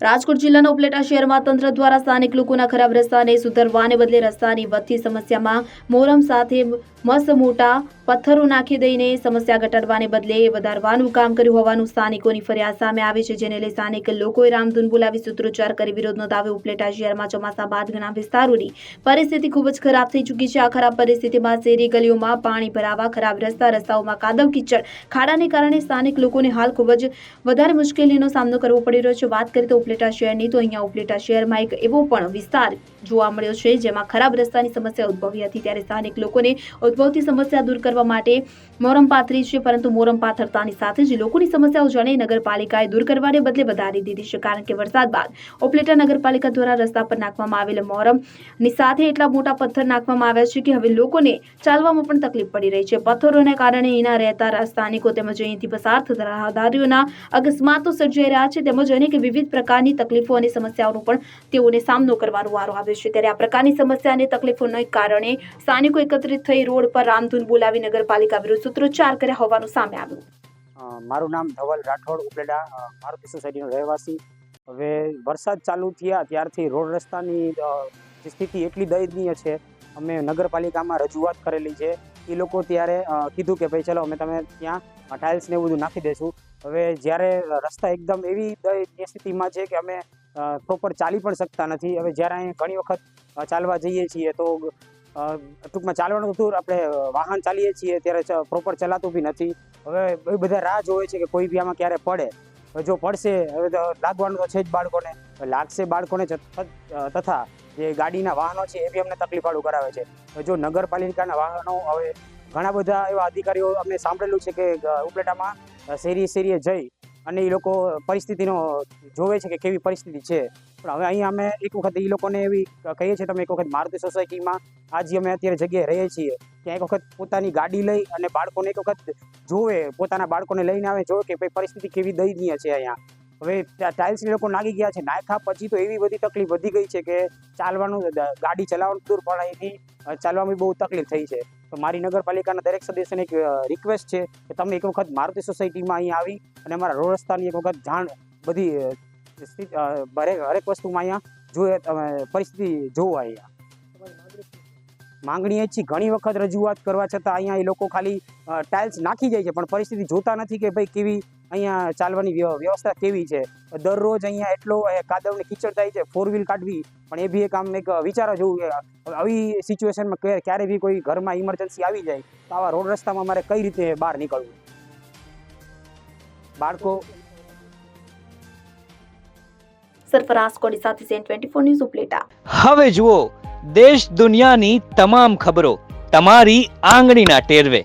રાજકોટ જિલ્લાના ઉપલેટા શહેરમાં તંત્ર દ્વારા સ્થાનિક લોકોના ખરાબ રસ્તાને સુધારવાને બદલે રસ્તાની વધતી સમસ્યામાં મોરમ સાથે મસ્ત મોટા પથ્થરો નાખી દઈને સમસ્યા ઘટાડવાને બદલે વધારવાનું કામ કર્યું હોવાનું સ્થાનિકોની ફરિયાદ સામે આવી છે, જેને લઈ સ્થાનિક લોકોએ રામધૂન બોલાવી સૂત્રોચ્ચાર કરી વિરોધનો દાવે ઉપલેટા શહેરમાં ચોમાસા બાદ ઘણા વિસ્તારોની પરિસ્થિતિ ખૂબ જ ખરાબ થઈ ચૂકી છે. આ ખરાબ પરિસ્થિતિમાં શેરી ગલીઓમાં પાણી ભરાવા, ખરાબ રસ્તા, રસ્તાઓમાં કાદવ, કીચડ, ખાડાને કારણે સ્થાનિક લોકોને હાલ ખૂબ જ વધારે મુશ્કેલીનો સામનો કરવો પડી રહ્યો છે. વાત કરીએ તો ઉપલેટા શહેરની તો અહીંયા ઉપલેટા શહેરમાં એક એવો પણ વિસ્તાર જોવા મળ્યો છે, જેમાં ખરાબ રસ્તાની સમસ્યા ઉદ્ભવી હતી. ત્યારે સ્થાનિક લોકોને ઉદ્ભવતી સમસ્યા દૂર કરવા માટે મોરમ પાથરી છે, પરંતુ મોરમ પાથરતાની સાથે જ લોકોની સમસ્યાઓ જાણે નગરપાલિકાએ દૂર કરવાને બદલે વધારી દીધી છે. કારણ કે વરસાદ બાદ ઉપલેટા નગરપાલિકા દ્વારા રસ્તા પર નાખવામાં આવેલ મોરમની સાથે એટલા મોટા પથ્થર નાખવામાં આવ્યા છે કે હવે લોકોને ચાલવામાં પણ તકલીફ પડી રહી છે. પથ્થરોને કારણે અહીંના રહેતા સ્થાનિકો તેમજ અહીંથી પસાર થતા રાહદારીઓના અકસ્માતો સર્જાઈ રહ્યા છે. તેમજ અનેક વિવિધ પ્રકારની તકલીફો અને સમસ્યાઓનો પણ તેઓને સામનો કરવાનો વારો આવ્યો છે. ત્યારે આ પ્રકારની સમસ્યા અને તકલીફોને કારણે સ્થાનિકો એકત્રિત થઈ રોડ પર રામધૂન બોલાવી નગરપાલિકા વિરુદ્ધ સૂત્રોચ્ચાર કર્યા હોવાનું સામે આવ્યું. મારું નામ ધવલ રાઠોડ ઉપલેડા મારુતિ સોસાયટીનો રહેવાસી. હવે વરસાદ ચાલુ થયા ત્યારથી રોડ રસ્તાની સ્થિતિ એટલી દયનીય છે, અમે નગરપાલિકામાં રજૂઆત કરેલી છે. એ લોકો ત્યારે કીધું કે ભાઈ, ચલો, અમે તમે ત્યાં ટાઇલ્સ ને એવું બધું નાખી દઈશું. હવે જ્યારે રસ્તા એકદમ એવી સ્થિતિમાં છે કે અમે પ્રોપર ચાલી પણ શકતા નથી. હવે જ્યારે અહીં ઘણી વખત ચાલવા જઈએ છીએ તો ટૂંકમાં ચાલવાનું તો દૂર આપણે વાહન ચાલીએ છીએ ત્યારે પ્રોપર ચલાતું બી નથી. હવે એ બધા રાહ જોવે છે કે કોઈ બી આમાં ક્યારે પડે. જો પડશે, હવે તો લાગવાનું તો છે જ બાળકોને. લાગશે બાળકોને તથા જે ગાડીના વાહનો છે એ બી અમને તકલીફવાળું કરાવે છે. જો નગરપાલિકાના વાહનો હવે ઘણા બધા એવા અધિકારીઓ અમે સાંભળેલું છે કે ઉપલેટામાં શેરીએ શેરીએ જઈ અને એ લોકો પરિસ્થિતિનો જોવે છે કે કેવી પરિસ્થિતિ છે. પણ હવે અહીંયા અમે એક વખત એ લોકોને એવી કહીએ છીએ, તમે એક વખત મારુતિ સોસાયટીમાં, આજે અમે અત્યારે જગ્યાએ રહીએ છીએ, ત્યાં એક વખત પોતાની ગાડી લઈ અને બાળકોને એક વખત જોવે, પોતાના બાળકોને લઈને આવે, જોવે કે ભાઈ પરિસ્થિતિ કેવી દયનીય છે અહીંયા. હવે ટાઇલ્સ લોકો નાગી ગયા છે, નાખ્યા પછી તો એવી બધી તકલીફ વધી ગઈ છે કે ચાલવાનું ગાડી ચલાવવાનું દૂર પણ અહીંથી ચાલવામાં બહુ તકલીફ થઈ છે. તો મારી નગરપાલિકાના દરેક સદસ્યને એક રિક્વેસ્ટ છે કે તમે એક વખત મારુતિ સોસાયટીમાં અહીં આવી અને અમારા રોડ રસ્તાની એક વખત જાણ બધી હરેક વસ્તુમાં અહીંયા જોઈએ તમે પરિસ્થિતિ જોવો અહીંયા માંગણી એ છે ઘણી વખત રજૂઆત કરવા છતાં અહીંયા એ લોકો ખાલી ટાઇલ્સ નાખી જાય છે પણ પરિસ્થિતિ જોતા નથી કે ભાઈ કેવી અહીંયા ચાલવાની વ્ય- વ્યવસ્થા કેવી છે? દરરોજ અહીંયા એટલો કાદવની કીચડ થાય છે ફોર વ્હીલ કાઢવી પણ એ બી એક આમ એક વિચારો જોવું કે આવી સિચ્યુએશનમાં ક્યારે બી કોઈ ઘરમાં ઇમરજન્સી આવી જાય તો આવા રોડ રસ્તામાં મારે કઈ રીતે બહાર નીકળવું? બાળકો? સરફરાઝ કોડી સાથે C N twenty four news Upleta. હવે જુઓ દેશ દુનિયાની તમામ ખબરો તમારી આંગળીના ટેરવે.